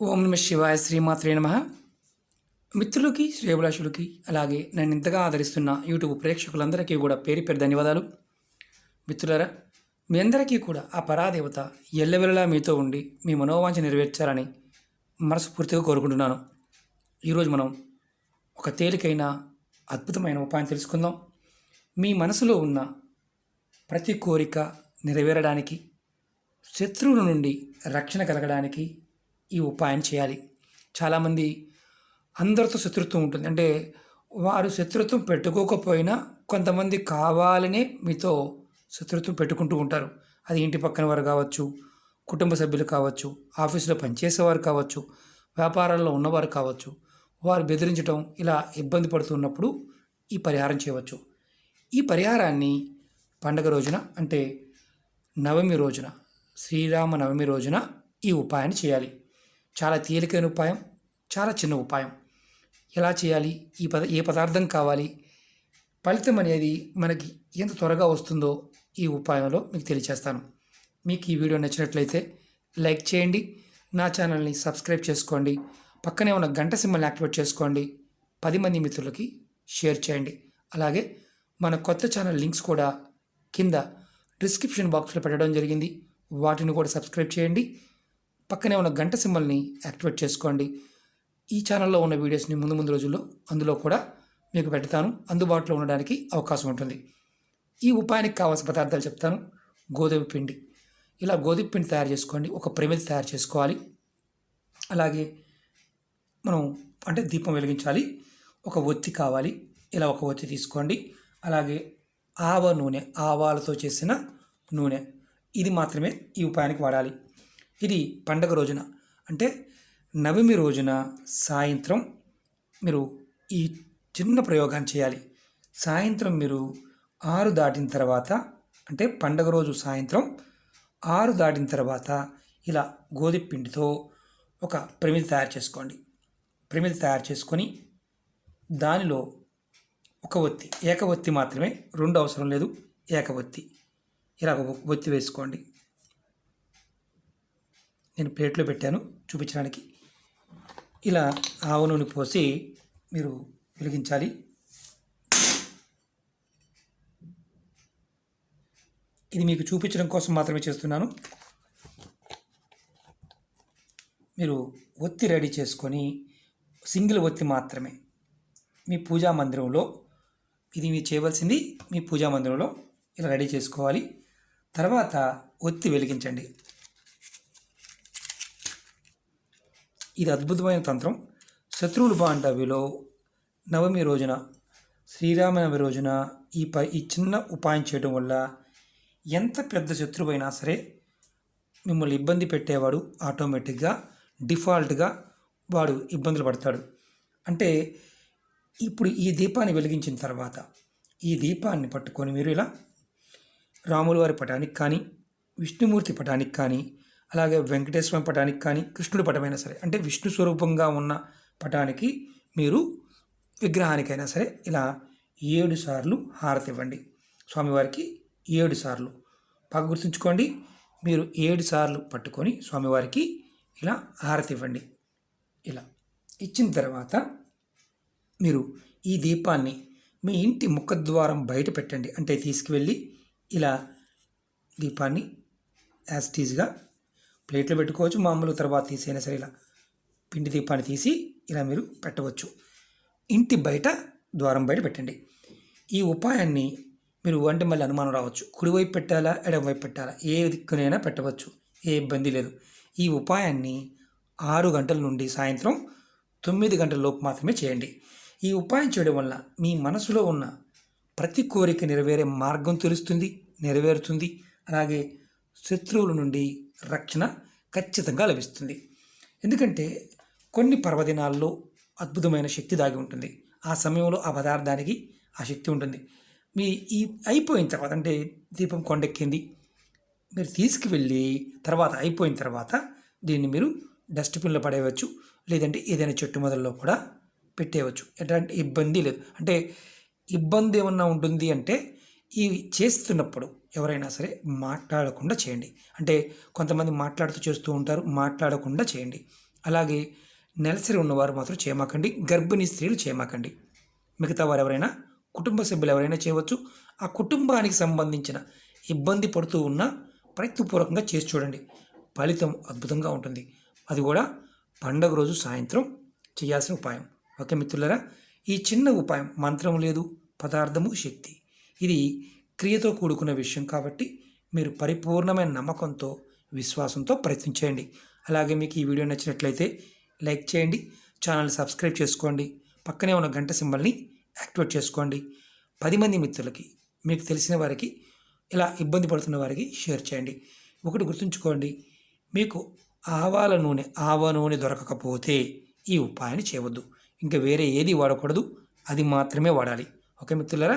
ఓం నమ శివాయ శ్రీమాత్రే నమ. మిత్రులకి శ్రేభిలాషులకి అలాగే నన్ను ఇంతగా ఆదరిస్తున్న యూట్యూబ్ ప్రేక్షకులందరికీ కూడా పేరు పేరు ధన్యవాదాలు. మిత్రులరా మీ అందరికీ కూడా ఆ పరాదేవత ఎల్లవెల్లలా మీతో ఉండి మీ మనోవాంఛ నెరవేర్చాలని మనస్ఫూర్తిగా కోరుకుంటున్నాను. ఈరోజు మనం ఒక తేలికైన అద్భుతమైన ఉపాయం తెలుసుకుందాం. మీ మనసులో ఉన్న ప్రతి కోరిక నెరవేరడానికి శత్రువుల నుండి రక్షణ కలగడానికి ఈ ఉపాయం చేయాలి. చాలామంది అందరితో శత్రుత్వం ఉంటుంది. అంటే వారు శత్రుత్వం పెట్టుకోకపోయినా కొంతమంది కావాలనే మీతో శత్రుత్వం పెట్టుకుంటూ ఉంటారు. అది ఇంటి పక్కన వారు కావచ్చు కుటుంబ సభ్యులు కావచ్చు ఆఫీసులో పనిచేసేవారు కావచ్చు వ్యాపారాల్లో ఉన్నవారు కావచ్చు. వారు బెదిరించడం ఇలా ఇబ్బంది పడుతున్నప్పుడు ఈ పరిహారం చేయవచ్చు. ఈ పరిహారాన్ని పండగ రోజున అంటే నవమి రోజున శ్రీరామ నవమి రోజున ఈ ఉపాయాన్ని చేయాలి. చాలా తేలికైన ఉపాయం చాలా చిన్న ఉపాయం. ఎలా చేయాలి? ఈ పద ఏ పదార్థం కావాలి? ఫలితం అనేది మనకి ఎంత త్వరగా వస్తుందో ఈ ఉపాయంలో మీకు తెలియచేస్తాను. మీకు ఈ వీడియో నచ్చినట్లయితే లైక్ చేయండి. నా ఛానల్ని సబ్స్క్రైబ్ చేసుకోండి. పక్కనే ఉన్న గంట సింబల్ని యాక్టివేట్ చేసుకోండి. పది మంది మిత్రులకి షేర్ చేయండి. అలాగే మన కొత్త ఛానల్ లింక్స్ కూడా కింద డిస్క్రిప్షన్ బాక్స్లో పెట్టడం జరిగింది. వాటిని కూడా సబ్స్క్రైబ్ చేయండి. పక్కనే ఉన్న గంట సింబల్ని యాక్టివేట్ చేసుకోండి. ఈ ఛానల్లో ఉన్న వీడియోస్ని ముందు ముందు రోజుల్లో అందులో కూడా మీకు పెడతాను. అందుబాటులో ఉండడానికి అవకాశం ఉంటుంది. ఈ ఉపాయానికి కావాల్సిన పదార్థాలు చెప్తాను. గోధుమ పిండి. ఇలా గోధుమ పిండి తయారు చేసుకోండి. ఒక ప్రమిది తయారు చేసుకోవాలి. అలాగే మనం అంటే దీపం వెలిగించాలి. ఒక ఒత్తి కావాలి. ఇలా ఒక ఒత్తి తీసుకోండి. అలాగే ఆవ నూనె ఆవాలతో చేసిన నూనె. ఇది మాత్రమే ఈ ఉపాయానికి వాడాలి. ఇది పండగ రోజున. అంటే నవమి రోజున సాయంత్రం మీరు ఈ చిన్న ప్రయోగాన్ని చేయాలి. సాయంత్రం మీరు ఆరు దాటిన తర్వాత అంటే పండగ రోజు సాయంత్రం ఆరు దాటిన తర్వాత ఇలా గోధుమ పిండితో ఒక ప్రమిది తయారు చేసుకోండి. ప్రమిది తయారు చేసుకొని దానిలో ఒక ఒత్తి ఏకవత్తి మాత్రమే రెండు అవసరం లేదు ఏకవత్తి ఇలా ఒక ఒత్తి వేసుకోండి. నేను ప్లేట్లో పెట్టాను చూపించడానికి. ఇలా ఆవ నూనె పోసి మీరు వెలిగించాలి. ఇది మీకు చూపించడం కోసం మాత్రమే చేస్తున్నాను. మీరు ఒత్తి రెడీ చేసుకొని సింగిల్ ఒత్తి మాత్రమే. మీ పూజా మందిరంలో ఇది మీరు చేయవలసింది మీ పూజా మందిరంలో ఇలా రెడీ చేసుకోవాలి. తర్వాత ఒత్తి వెలిగించండి. ఇది అద్భుతమైన తంత్రం. శత్రువులు బాండవిలో నవమి రోజున శ్రీరామనవమి రోజున ఈ ప ఈ చిన్న ఉపాయం చేయడం వల్ల ఎంత పెద్ద శత్రువైనా సరే మిమ్మల్ని ఇబ్బంది పెట్టేవాడు ఆటోమేటిక్గా డిఫాల్ట్గా వాడు ఇబ్బందులు పడతాడు. అంటే ఇప్పుడు ఈ దీపాన్ని వెలిగించిన తర్వాత ఈ దీపాన్ని పట్టుకొని మీరు ఇలా రాములవారి పటానికి కానీ విష్ణుమూర్తి పటానికి కానీ అలాగే వెంకటేశ్వర పటానికి కానీ కృష్ణుడి పటమైనా సరే అంటే విష్ణు స్వరూపంగా ఉన్న పటానికి మీరు విగ్రహానికైనా సరే ఇలా ఏడు సార్లు హారతి ఇవ్వండి. స్వామివారికి ఏడు సార్లు. బాగా గుర్తుంచుకోండి మీరు ఏడు సార్లు పట్టుకొని స్వామివారికి ఇలా హారతి ఇవ్వండి. ఇలా ఇచ్చిన తర్వాత మీరు ఈ దీపాన్ని మీ ఇంటి ముఖద్వారం బయట పెట్టండి. అంటే తీసుకువెళ్ళి ఇలా దీపాన్ని యాజ్టీజ్గా ప్లేట్లో పెట్టుకోవచ్చు మామూలు తర్వాత తీసైనా సరే ఇలా పిండి దీపాన్ని తీసి ఇలా మీరు పెట్టవచ్చు. ఇంటి బయట ద్వారం బయట పెట్టండి. ఈ ఉపాయాన్ని మీరు అంటే మళ్ళీ అనుమానం రావచ్చు. కుడివైపు పెట్టాలా ఎడమవైపు పెట్టాలా? ఏ దిక్కునైనా పెట్టవచ్చు. ఏ ఇబ్బంది లేదు. ఈ ఉపాయాన్ని ఆరు గంటల నుండి సాయంత్రం తొమ్మిది గంటల లోపు మాత్రమే చేయండి. ఈ ఉపాయం చేయడం వల్ల మీ మనసులో ఉన్న ప్రతి కోరిక నెరవేరే మార్గం తెలుస్తుంది నెరవేరుతుంది. అలాగే శత్రువుల నుండి రక్షణ ఖచ్చితంగా లభిస్తుంది. ఎందుకంటే కొన్ని పర్వదినాల్లో అద్భుతమైన శక్తి దాగి ఉంటుంది. ఆ సమయంలో ఆ పదార్థానికి ఆ శక్తి ఉంటుంది. మీ ఈ అయిపోయిన తర్వాత అంటే దీపం కొండెక్కింది. మీరు తీసుకువెళ్ళి తర్వాత అయిపోయిన తర్వాత దీన్ని మీరు డస్ట్బిన్లో పడేయవచ్చు. లేదంటే ఏదైనా చెట్టు మొదల్లో కూడా పెట్టేయవచ్చు. ఎట్లాంటి ఇబ్బంది లేదు. అంటే ఇబ్బంది ఏమన్నా ఉంటుంది అంటే ఇవి చేస్తున్నప్పుడు ఎవరైనా సరే మాట్లాడకుండా చేయండి. అంటే కొంతమంది మాట్లాడుతూ చేస్తూ ఉంటారు మాట్లాడకుండా చేయండి. అలాగే నెలసరి ఉన్నవారు మాత్రం చేయమాకండి గర్భిణీ స్త్రీలు చేయమాకండి. మిగతా వారు ఎవరైనా కుటుంబ సభ్యులు ఎవరైనా చేయవచ్చు. ఆ కుటుంబానికి సంబంధించిన ఇబ్బంది పడుతూ ఉన్నా ప్రయత్నపూర్వకంగా చేసి చూడండి. ఫలితం అద్భుతంగా ఉంటుంది. అది కూడా పండగ రోజు సాయంత్రం చేయాల్సిన ఉపాయం. ఓకే మిత్రులరా ఈ చిన్న ఉపాయం మంత్రం లేదు పదార్థము శక్తి. ఇది క్రియతో కూడుకున్న విషయం కాబట్టి మీరు పరిపూర్ణమైన నమ్మకంతో విశ్వాసంతో ప్రయత్నించేయండి అలాగే మీకు ఈ వీడియో నచ్చినట్లయితే లైక్ చేయండి ఛానల్ సబ్స్క్రైబ్ చేసుకోండి పక్కనే ఉన్న గంట సింబల్ని యాక్టివేట్ చేసుకోండి. పది మంది మిత్రులకి మీకు తెలిసిన వారికి ఇలా ఇబ్బంది పడుతున్న వారికి షేర్ చేయండి. ఒకటి గుర్తుంచుకోండి మీకు ఆవాల నూనె ఆవ నూనె దొరకకపోతే ఈ ఉపాయాన్ని చేయవద్దు. ఇంకా వేరే ఏది వాడకూడదు అది మాత్రమే వాడాలి. ఓకే మిత్రులరా?